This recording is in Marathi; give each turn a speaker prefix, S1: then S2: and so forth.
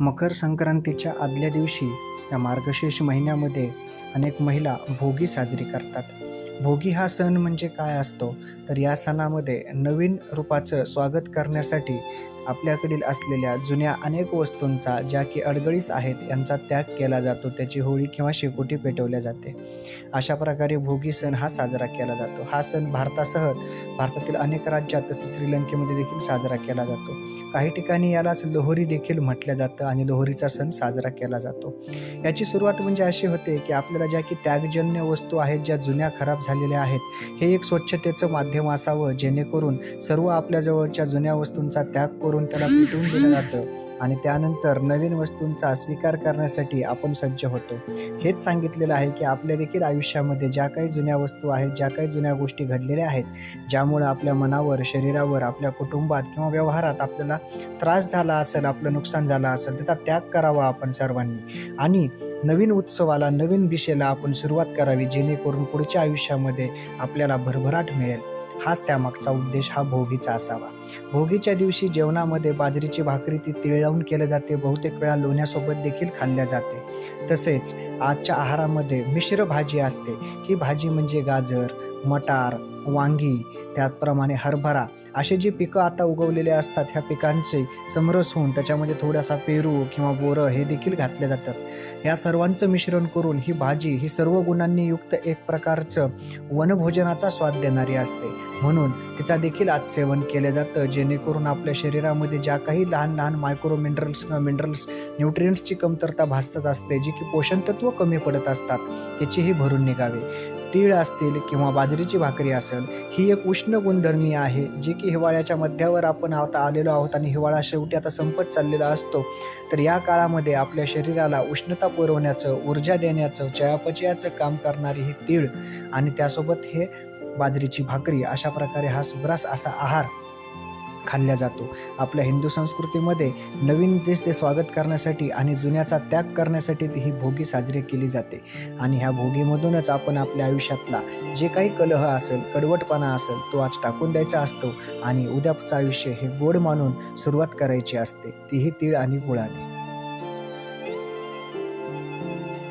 S1: मकर संक्रांतीच्या आदल्या दिवशी या मार्गशीर्ष महिन्यामध्ये अनेक महिला भोगी साजरी करतात. भोगी हा सण म्हणजे काय असतो? तर या सणामध्ये नवीन रूपाचं स्वागत करण्यासाठी आपल्याकडील असलेल्या जुन्या अनेक वस्तूंचा ज्या की अडगळीस आहेत यांचा त्याग केला जातो. त्याची होळी किंवा शेकोटी पेटवल्या जाते. अशा प्रकारे भोगी सण हा साजरा केला जातो. हा सण भारतासह भारतातील अनेक राज्यात तसेच श्रीलंकेमध्ये देखील साजरा केला जातो. काही ठिकाणी यालाच लोहरी देखील म्हटलं जातं आणि लोहरीचा सण साजरा केला जातो. याची सुरुवात म्हणजे अशी होते की आपल्याला ज्या की त्यागजन्य वस्तू आहेत ज्या जुन्या खराब झालेल्या आहेत हे एक स्वच्छतेचं माध्यम असावं जेणेकरून सर्व आपल्या जवळच्या जुन्या वस्तूंचा त्याग करून त्याला पेटवून दिलं जातं. आणि त्यानंतर नवीन वस्तूंचा स्वीकार करण्यासाठी आपण सज्ज होतो. हेच सांगितलेलं आहे की आपल्या देखील आयुष्यामध्ये ज्या काही जुन्या वस्तू आहेत ज्या काही जुन्या गोष्टी घडलेल्या आहेत ज्यामुळं आपल्या मनावर शरीरावर आपल्या कुटुंबात किंवा व्यवहारात आपल्याला त्रास झाला असेल आपलं नुकसान झालं असेल त्याचा त्याग करावा आपण सर्वांनी. आणि नवीन उत्सवाला नवीन दिशेला आपण सुरुवात करावी जेणेकरून पुढच्या आयुष्यामध्ये आपल्याला भरभराट मिळेल. हाच त्यामागचा उद्देश हा भोगीचा असावा. भोगीच्या दिवशी जेवणामध्ये बाजरीची भाकरी ती तिळ लावून केली जाते. बहुतेक वेळा लोण्यासोबत देखील खाल्ल्या जाते. तसेच आजच्या आहारामध्ये मिश्र भाजी असते. ही भाजी म्हणजे गाजर मटार वांगी त्याचप्रमाणे हरभरा असे जी पिकं आता उगवलेले असतात ह्या पिकांचे समरस होऊन त्याच्यामध्ये थोडासा पेरू किंवा बोरं हे देखील घातले जातात. या सर्वांचं मिश्रण करून ही भाजी ही सर्व गुणांनी युक्त एक प्रकारचं वनभोजनाचा स्वाद देणारी असते. म्हणून तिचा देखील आज सेवन केलं जातं जेणेकरून आपल्या शरीरामध्ये ज्या काही लहान लहान मायक्रो मिनरल्स किंवा मिनरल्स न्यूट्रियंट्सची कमतरता भासत असते जी की पोषण तत्व कमी पडत असतात त्याचीही भरून निघावे. तीळ असतील किंवा बाजरीची भाकरी असेल ही एक उष्ण गुणधर्मी आहे जी की हिवाळ्याच्या मध्यावर आपण आता आलेलो आहोत आणि हिवाळा शेवटी आता संपत चाललेला असतो. तर या काळामध्ये आपल्या शरीराला उष्णता पुरवण्याचं ऊर्जा देण्याचं चयापचयाचं काम करणारी ही तीळ आणि त्यासोबत हे बाजरीची भाकरी अशा प्रकारे हा सुग्रास असा आहार खाल्ला जातो. आपल्या हिंदू संस्कृतीमध्ये नवीन देश ते स्वागत करण्यासाठी आणि जुन्याचा त्याग करण्यासाठी ती ही भोगी साजरी केली जाते. आणि ह्या भोगीमधूनच आपण आपल्या आयुष्यातला जे काही कलह असेल कडवटपणा असेल तो आज टाकून द्यायचा असतो आणि उद्याचं आयुष्य हे गोड मानून सुरुवात करायची असते. तीही तीळ आणि गुळाने.